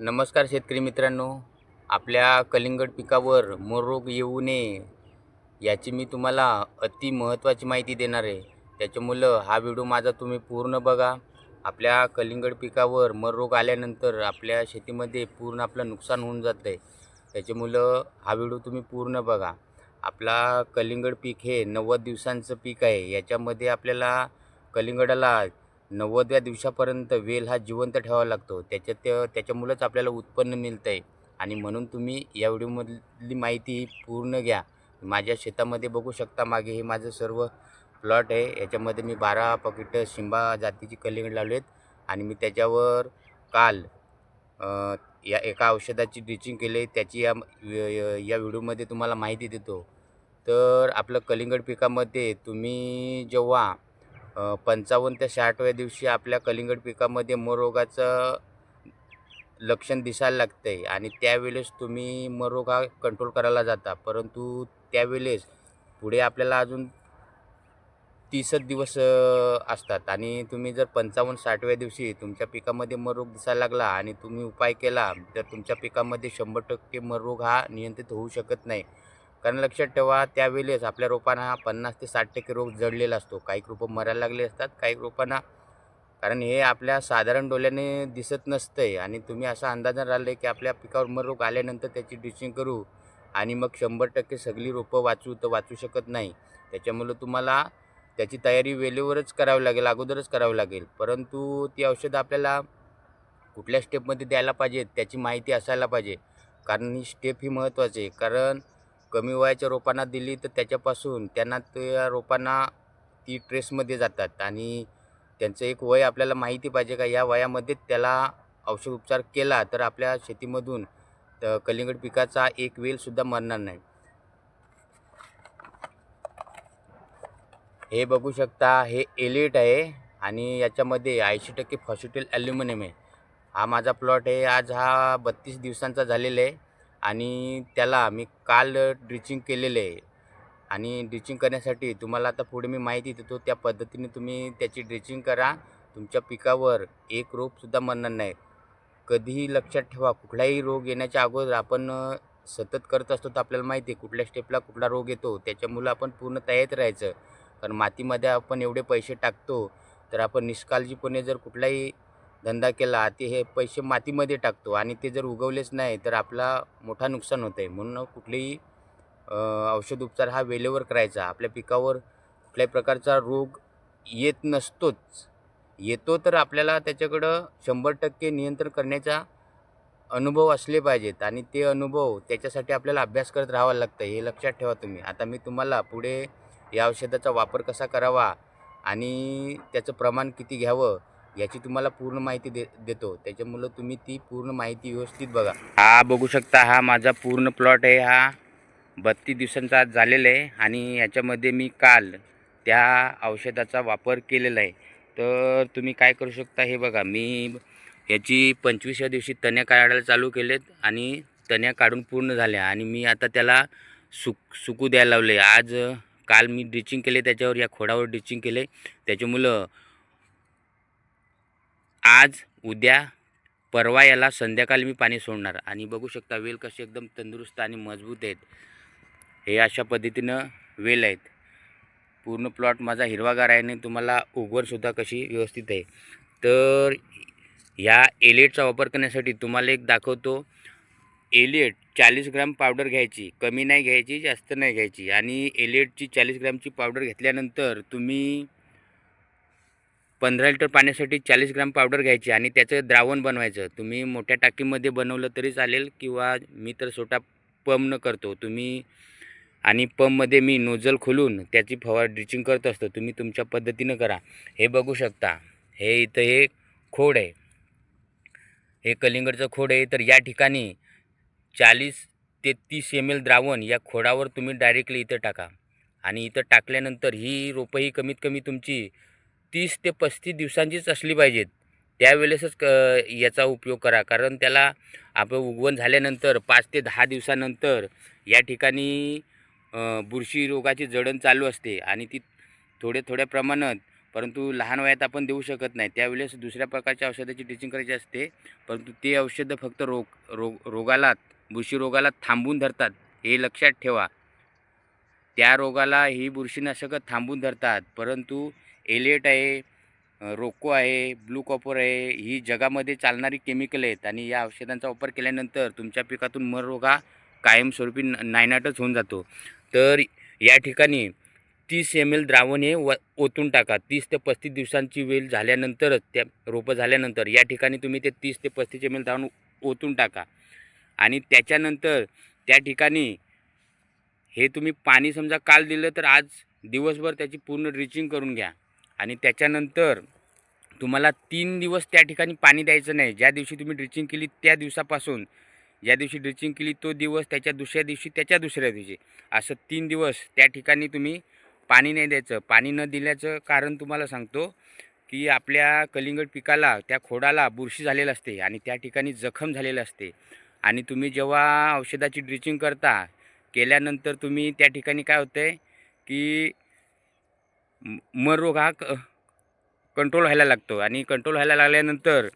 नमस्कार शेतकरी मित्रांनो. आपल्या कलिंगड पिकावर मोर रोग येऊ नये याची मी तुम्हाला अति महत्त्वाची माहिती देणार आहे. त्याच्यामुळं हा व्हिडिओ माझा तुम्ही पूर्ण बघा. आपल्या कलिंगड पिकावर मर रोग आल्यानंतर आपल्या शेतीमध्ये पूर्ण आपलं नुकसान होऊन जातं आहे त्याच्यामुळं हा व्हिडिओ तुम्ही पूर्ण बघा. आपला कलिंगड पीक हे नव्वद दिवसांचं पीक आहे. याच्यामध्ये आपल्याला कलिंगडाला नव्वदव्या दिवसापर्यंत वेल हा जिवंत ठेवावा लागतो. त्याच्यात त्याच्यामुळंच आपल्याला उत्पन्न मिळतं आहे आणि म्हणून तुम्ही या व्हिडिओमधली माहिती पूर्ण घ्या. माझ्या शेतामध्ये बघू शकता मागे हे माझं सर्व प्लॉट आहे. याच्यामध्ये मी बारा पॉकेट शिंबा जातीची कलिंगड लावले आहेत आणि मी त्याच्यावर काल या एका औषधाची ड्रिचिंग केली. त्याची या या व्हिडिओमध्ये तुम्हाला माहिती देतो. तर आपलं कलिंगड पिकामध्ये तुम्ही जेव्हा पंचावन्न ते साठव्या दिवशी आपल्या कलिंगड पिकामध्ये मरोगाचं रोगाचं लक्षण दिसायला लागतं आहे आणि त्यावेळेस तुम्ही मरोग रोग हा कंट्रोल करायला जाता. परंतु त्यावेळेस पुढे आपल्याला अजून तीसच दिवस असतात आणि तुम्ही जर पंचावन्न साठव्या दिवशी तुमच्या पिकामध्ये मरोग रोग दिसायला लागला आणि तुम्ही उपाय केला तर तुमच्या पिकामध्ये शंभर टक्के मरोग रोग हा नियंत्रित होऊ शकत नाही. कारण लक्षात ठेवा त्यावेळेस आपल्या रोपांना हा पन्नास ते साठ टक्के रोग जडलेला असतो. काही रोपं मरायला लागले असतात काही रोपांना. कारण हे आपल्या साधारण डोळ्याने दिसत नसतंय. आणि तुम्ही असा अंदाजा राहिले की आपल्या पिकावर मर रोग आल्यानंतर त्याची ड्रिचिंग करू आणि मग शंभर टक्के सगळी रोपं वाचू तर वाचू शकत नाही. त्याच्यामुळं तुम्हाला त्याची तयारी वेळेवरच करावी लागेल अगोदरच करावी लागेल. परंतु ती औषधं आपल्याला कुठल्या स्टेपमध्ये द्यायला पाहिजे त्याची माहिती असायला पाहिजे. कारण ही स्टेप ही महत्त्वाची आहे. कारण कमी वयाच्या रोपांना दिली तर त्याच्यापासून त्यांना त्या रोपांना ती ट्रेसमध्ये जातात. आणि त्यांचं एक वय आपल्याला माहिती पाहिजे का? या वयामध्ये त्याला औषध उपचार केला तर आपल्या शेतीमधून तर कलिंगड पिकाचा एक वेलसुद्धा मरणार नाही. हे बघू शकता हे एलिट आहे आणि याच्यामध्ये ऐंशी टक्के फॉसिटिल ॲल्युमिनियम आहे. हा माझा प्लॉट आहे. आज हा बत्तीस दिवसांचा झालेला आहे. आणि त्याला मी काल ड्रिचिंग केलेले आहे. आणि ड्रिचिंग करण्यासाठी तुम्हाला आता पुढे मी माहिती देतो त्या पद्धतीने तुम्ही त्याची ड्रिचिंग करा. तुमच्या पिकावर एक रोगसुद्धा मरणार नाही. कधीही लक्षात ठेवा कुठलाही रोग येण्याच्या अगोदर आपण सतत करत असतो तर आपल्याला माहिती आहे कुठल्या स्टेपला कुठला रोग येतो. त्याच्यामुळं आपण पूर्ण तयारीत राहायचं. कारण मातीमध्ये आपण एवढे पैसे टाकतो तर आपण निष्काळजीपणे जर कुठलाही धंदा केला ते हे पैसे मातीमध्ये टाकतो आणि ते जर उगवलेच नाही तर आपला मोठा नुकसान होतं आहे म्हणून कुठलेही औषध उपचार हा वेळेवर करायचा. आपल्या पिकावर कुठल्याही प्रकारचा रोग येत नसतोच. येतो तर आपल्याला त्याच्याकडं शंभर टक्के नियंत्रण करण्याचा अनुभव असले पाहिजेत आणि ते अनुभव त्याच्यासाठी आपल्याला अभ्यास करत राहावं लागतं हे लक्षात ठेवा तुम्ही. आता मी तुम्हाला पुढे या औषधाचा वापर कसा करावा आणि त्याचं प्रमाण किती घ्यावं याची तुम्हाला पूर्ण माहिती दे देतो. त्याच्यामुळं तुम्ही ती पूर्ण माहिती व्यवस्थित बघा. हा बघू शकता हा माझा पूर्ण प्लॉट आहे हा. बत्तीस दिवसांचा आज झालेला आहे आणि याच्यामध्ये मी काल त्या औषधाचा वापर केलेला आहे. तर तुम्ही काय करू शकता हे बघा. मी याची पंचवीसव्या दिवशी तण्या काढायला चालू केलेत आणि तण्या काढून पूर्ण झाल्या आणि मी आता त्याला सुक सुकू द्यायला लावले आज काल मी ड्रिचिंग केले त्याच्यावर या खोडावर ड्रिचिंग केले त्याच्यामुळं आज उद्या परवा याला संध्याकाळी मी पाणी सोडणार. आणि बघू शकता वेल कसे एकदम तंदुरुस्त आणि मजबूत आहेत. हे अशा पद्धतीनं वेल आहेत. पूर्ण प्लॉट माझा हिरवागार आहे आणि तुम्हाला उगवणसुद्धा कशी व्यवस्थित आहे. तर ह्या एलिएटचा वापर करण्यासाठी तुम्हाला एक दाखवतो. एलिएट चाळीस ग्राम पावडर घ्यायची. कमी नाही घ्यायची जास्त नाही घ्यायची. आणि एलिएटची चाळीस ग्रामची पावडर घेतल्यानंतर तुम्ही पंधरा लिटर पाण्यासाठी चाळीस ग्राम पावडर घ्यायची आणि त्याचं द्रावण बनवायचं. तुम्ही मोठ्या टाकीमध्ये बनवलं तरी चालेल किंवा मी तर छोटा पंपनं करतो. तुम्ही आणि पंपमध्ये मी नोजल खोलून त्याची फवार ड्रिचिंग करत असतो. तुम्ही तुमच्या पद्धतीनं करा. हे बघू शकता. हे इथं हे खोड आहे. हे कलिंगडचं खोड आहे. तर या ठिकाणी चाळीस ते तीस एम एल द्रावण या खोडावर तुम्ही डायरेक्टली इथं टाका. आणि इथं टाकल्यानंतर ही रोपं ही कमीत कमी तुमची तीस ते पस्तीस दिवसांचीच असली पाहिजेत. त्यावेळेसच क याचा उपयोग करा. कारण त्याला आपण उगवण झाल्यानंतर पाच ते दहा दिवसानंतर या ठिकाणी बुरशी रोगाची जडण चालू असते आणि ती थोड्या थोड्या प्रमाणात परंतु लहान वयात आपण देऊ शकत नाही. त्यावेळेस दुसऱ्या प्रकारच्या औषधाची टीचिंग करायची असते परंतु ते औषधं फक्त रोग रोग रोगाला बुरशी रोगाला थांबून धरतात हे लक्षात ठेवा. त्या रोगाला ही बुरशीनाशकं थांबून धरतात परंतु एलेट आहे रोको आहे ब्लू कॉपर आहे ही जगामध्ये चालणारी केमिकल आहेत आणि या औषधांचा वापर केल्यानंतर तुमच्या पिकातून मर रोग हा कायमस्वरूपी न नायनाटच होऊन जातो. तर या ठिकाणी तीस एम एल द्रावण हे व ओतून टाका. तीस ते पस्तीस दिवसांची वेळ झाल्यानंतरच त्या रोपं झाल्यानंतर या ठिकाणी तुम्ही ते तीस ते पस्तीस एम एल द्रावण ओतून टाका. आणि त्याच्यानंतर त्या ठिकाणी हे तुम्ही पाणी समजा काल दिलं तर आज दिवसभर त्याची पूर्ण ड्रिचिंग करून घ्या. आणि त्याच्यानंतर तुम्हाला तीन दिवस त्या ठिकाणी पाणी द्यायचं नाही. ज्या दिवशी तुम्ही ड्रिचिंग केली त्या दिवसापासून ज्या दिवशी ड्रिचिंग केली तो दिवस त्याच्या दुसऱ्या दिवशी त्याच्या दुसऱ्या दिवशी. असं तीन दिवस त्या ठिकाणी तुम्ही पाणी नाही द्यायचं. पाणी न दिल्याचं कारण तुम्हाला सांगतो की आपल्या कलिंगड पिकाला त्या खोडाला बुरशी झालेलं असते आणि त्या ठिकाणी जखम झालेलं असते. आणि तुम्ही जेव्हा औषधाची ड्रिचिंग करता केल्यानंतर तुम्ही त्या ठिकाणी काय होतं आहे की मर रोग हा क कंट्रोल व्हायला लागतो. आणि कंट्रोल व्हायला लागल्यानंतर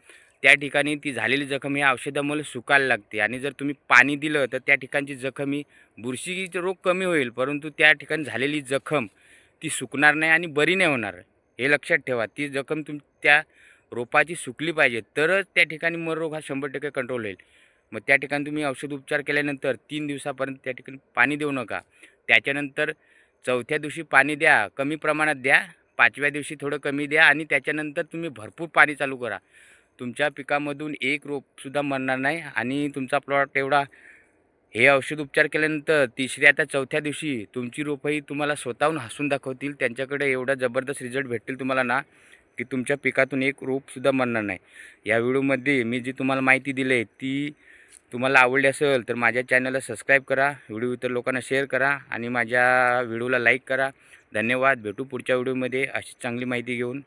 त्या ठिकाणी ती झालेली जखम ही औषधामुळे सुकायला लागते. आणि जर तुम्ही पाणी दिलं तर त्या ठिकाणची जखम ही बुरशीचा रोग कमी होईल. परंतु त्या ठिकाणी झालेली जखम ती सुकणार नाही आणि बरी नाही होणार. हे लक्षात ठेवा. ती जखम तुम त्या रोपाची सुकली पाहिजे तरच त्या ठिकाणी मर रोग हा शंभर टक्के कंट्रोल होईल. मग त्या ठिकाणी तुम्ही औषध उपचार केल्यानंतर तीन दिवसापर्यंत त्या ठिकाणी पाणी देऊ नका. त्याच्यानंतर चौथ्या दिवशी पाणी द्या कमी प्रमाणात द्या पाचव्या दिवशी थोडं कमी द्या आणि त्याच्यानंतर तुम्ही भरपूर पाणी चालू करा. तुमच्या पिकामधून एक रोपसुद्धा मरणार नाही आणि तुमचा प्लॉट एवढा हे औषध उपचार केल्यानंतर तिसऱ्या त्या चौथ्या दिवशी तुमची रोपंही तुम्हाला स्वतःहून हसून दाखवतील त्यांच्याकडे एवढा जबरदस्त रिझल्ट भेटतील तुम्हाला ना की तुमच्या पिकातून एक रोपसुद्धा मरणार नाही. या व्हिडिओमध्ये मी जी तुम्हाला माहिती दिली आहे ती तुम्हाला आवडली असेल तर माझ्या चॅनलला सबस्क्राईब करा व्हिडिओ इतर लोकांना शेअर करा आणि माझ्या व्हिडिओला लाईक करा. धन्यवाद. भेटू पुढच्या व्हिडिओमध्ये अशी चांगली माहिती घेऊन.